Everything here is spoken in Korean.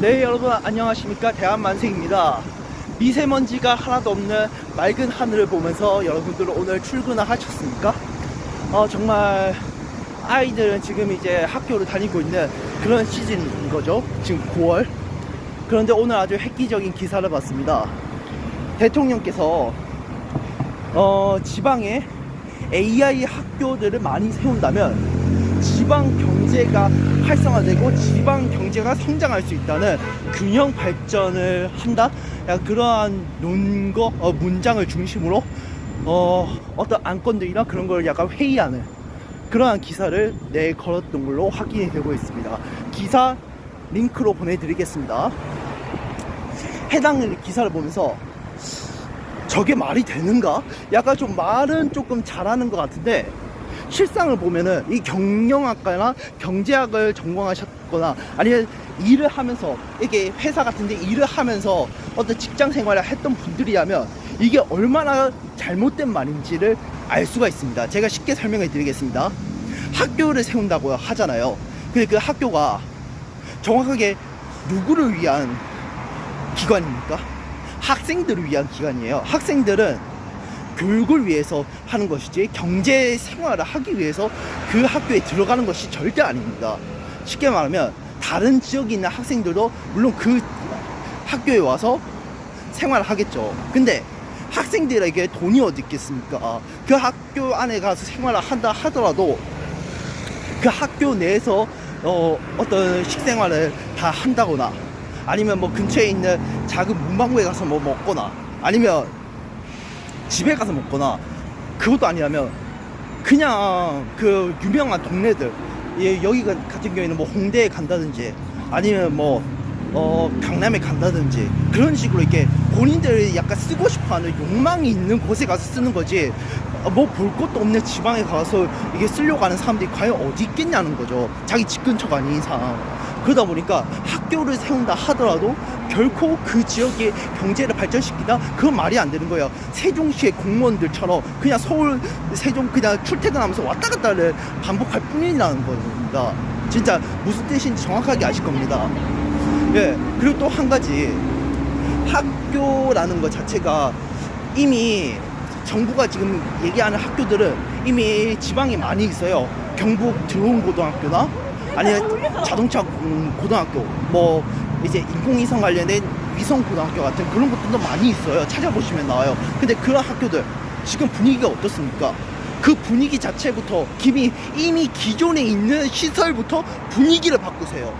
네 여러분 안녕하십니까? 대한만생입니다. 미세먼지가 하나도 없는 맑은 하늘을 보면서 여러분들 오늘 출근을 하셨습니까? 어 정말 아이들은 지금 이제 학교를 다니고 있는 그런 시즌인 거죠? 지금 9월? 그런데 오늘 아주 획기적인 기사를 봤습니다. 대통령께서 어 지방에 AI 학교들을 많이 세운다면 지방 경제가 활성화되고 지방 경제가 성장할 수 있다는 균형 발전을 한다. 그러한 논거 어, 문장을 중심으로 어, 어떤 안건들이나 그런 걸 약간 회의하는 그러한 기사를 내 걸었던 걸로 확인이 되고 있습니다. 기사 링크로 보내드리겠습니다. 해당 기사를 보면서 저게 말이 되는가? 약간 좀 말은 조금 잘하는 것 같은데 실상을 보면은 이 경영학과나 경제학을 전공하셨거나 아니면 일을 하면서 이게 회사 같은데 일을 하면서 어떤 직장 생활을 했던 분들이라면 이게 얼마나 잘못된 말인지를 알 수가 있습니다. 제가 쉽게 설명해 드리겠습니다. 학교를 세운다고 하잖아요. 근데 그 학교가 정확하게 누구를 위한 기관입니까? 학생들을 위한 기관이에요. 학생들은 교육을 위해서 하는 것이지 경제 생활을 하기 위해서 그 학교에 들어가는 것이 절대 아닙니다. 쉽게 말하면 다른 지역에 있는 학생들도 물론 그 학교에 와서 생활을 하겠죠. 근데 학생들에게 돈이 어디 있겠습니까? 그 학교 안에 가서 생활을 한다 하더라도 그 학교 내에서 어, 어떤 식생활을 다 한다거나 아니면 뭐 근처에 있는 작은 문방구에 가서 뭐 먹거나 아니면 집에 가서 먹거나 그것도 아니라면 그냥 그 유명한 동네들 예, 여기 같은 경우에는 뭐 홍대에 간다든지 아니면 뭐 어, 강남에 간다든지 그런 식으로 이렇게 본인들이 약간 쓰고 싶어하는 욕망이 있는 곳에 가서 쓰는 거지 뭐 볼 것도 없는 지방에 가서 이게 쓰려고 하는 사람들이 과연 어디 있겠냐는 거죠. 자기 집 근처가 아닌 이상. 그러다 보니까 학교를 세운다 하더라도 결코 그 지역의 경제를 발전시키다? 그건 말이 안 되는 거예요. 세종시의 공무원들처럼 그냥 서울 세종 그냥 출퇴근하면서 왔다 갔다를 반복할 뿐이라는 겁니다. 진짜 무슨 뜻인지 정확하게 아실 겁니다. 예 그리고 또 한 가지. 학교라는 것 자체가 이미 정부가 지금 얘기하는 학교들은 이미 지방에 많이 있어요. 경북 드론 고등학교나 아니면 자동차 음, 고등학교 뭐 이제 인공위성 관련된 위성 고등학교 같은 그런 것들도 많이 있어요. 찾아보시면 나와요. 근데 그런 학교들 지금 분위기가 어떻습니까? 그 분위기 자체부터 이미 이미 기존에 있는 시설부터 분위기를 바꾸세요